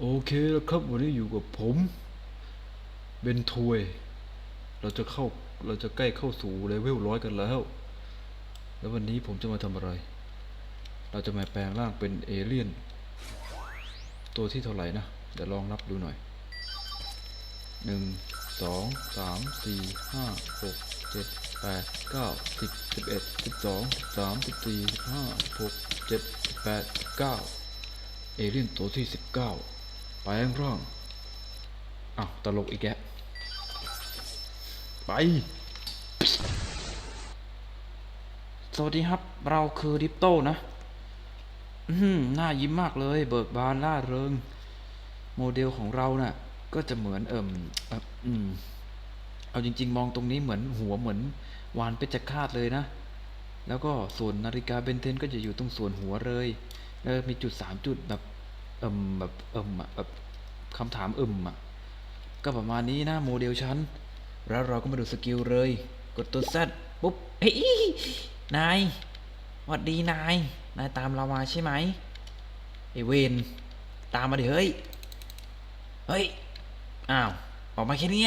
โอเคแล้วครับวันนี้อยู่กับผมเบนทวย เราจะเข้าเราจะใกล้เข้าสู่เลเวลร้อยกันแล้ว แล้ววันนี้ผมจะมาทำอะไร เราจะมาแปลงร่างเป็นเอเลี่ยน ตัวที่เท่าไหร่นะเดี๋ยวลองนับดูหน่อยหนึ่งสองสามสี่ห้าหกเจ็ดแปดเก้าสิบสิบเอ็ดสิบสองสิบสามสิบสี่สิบห้าหกเจ็ดแปดเก้าเอเลี่ยนตัวที่สิบเก้า แปลงร่างอ้าวตลกอีกแกไป สวัสดีครับ เราคือดิปโต้นะ อืมหน้ายิ้มมากเลย เบิกบานล่าเริง โมเดลของเราน่ะ ก็จะเหมือนเอิ่มเอ,อืม เอาจริง ๆ มองตรงนี้เหมือนหัวเหมือน วานเป็จคาดเลยนะ แล้วก็ส่วนนาฬิกาเบนเทนก็จะอยู่ตรงส่วนหัวเลย แล้วมีจุดสามจุดแบบ เอิมแบบเอิมอะแบบคำถามเอิมอะก็ประมาณนี้นะโมเดลฉันแล้วเราก็มาดูสกิลเลย กดตัวแซดปุ๊บเฮ้ยนายวัดดีนาย นายตามเรามาใช่ไหมไอเวนตามมาดิเฮ้ย เฮ้ย อ้าว ออกมาแค่นี้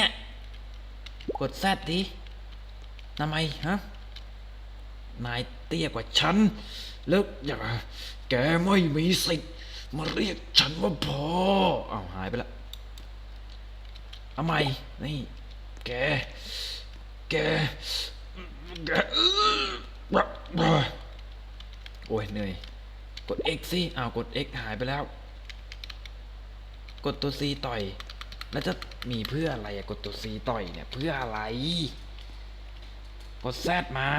กดแซดดิทำไมฮะ นายเตี้ยกว่าฉัน แล้วอย่าแกไม่มีสิทธิ์ มาเรียกฉันว่าพ่อเอ้าหายไปละทำไมนี่แก แก แกโอ้ยเหนื่อย กด X สิอ้าวกด X หายไปแล้ว กดตัว C ต่อย แล้วจะมีเพื่ออะไรอะกดตัว C ต่อยเนี่ยเพื่ออะไร กด Z มา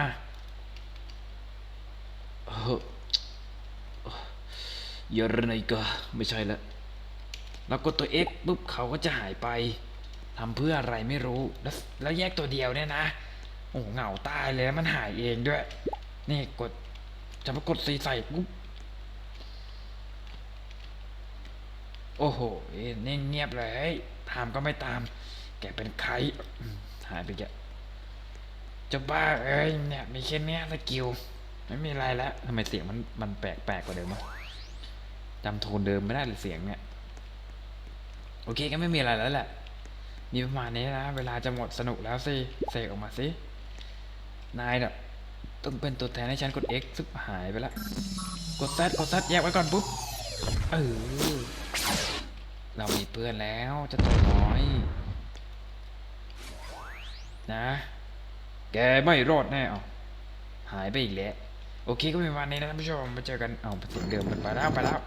เฮ้อ เยอะเลยก็ไม่ใช่ละแล้วกดตัว X ปุ๊บเขาก็จะหายไปทำเพื่ออะไรไม่รู้ แล้วแล้วแยกตัวเดียวเนี่ยนะ โอ้เหงาตายเลยมันหายเองด้วย นี่กด จะมากดสีใส่ปุ๊บ โอ้โหนิ่งเงียบเลยตามก็ไม่ตาม แกเป็นใคร หายไปแกจะบ้าเอ้ยเนี่ยมีแค่เนี้ยสกิล ไม่มีอะไรแล้วทำไมเสียงมันมันแปลกแปลกกว่าเดิมวะ จำโทนเดิมไม่ได้เลยเสียงเนี่ย โอเคก็ไม่มีอะไรแล้วแหละ มีประมาณนี้นะ เวลาจะหมดสนุกแล้วสิ เสกออกมาสิ นายเนี่ยต้องเป็นตัวแทนให้ฉันกด X ซึบหายไปล้วกด Z กด Z แยกไว้ก่อนปุ๊บ เออ เรามีเพื่อนแล้วจะตัวน้อย นะ แกไม่รอดแน่เอาหายไปอีกแล้ว โอเคก็เป็นวันนี้นะท่านผู้ชมมาเจอกันเอาเสียงเดิมมันไปแล้วไปแล้ว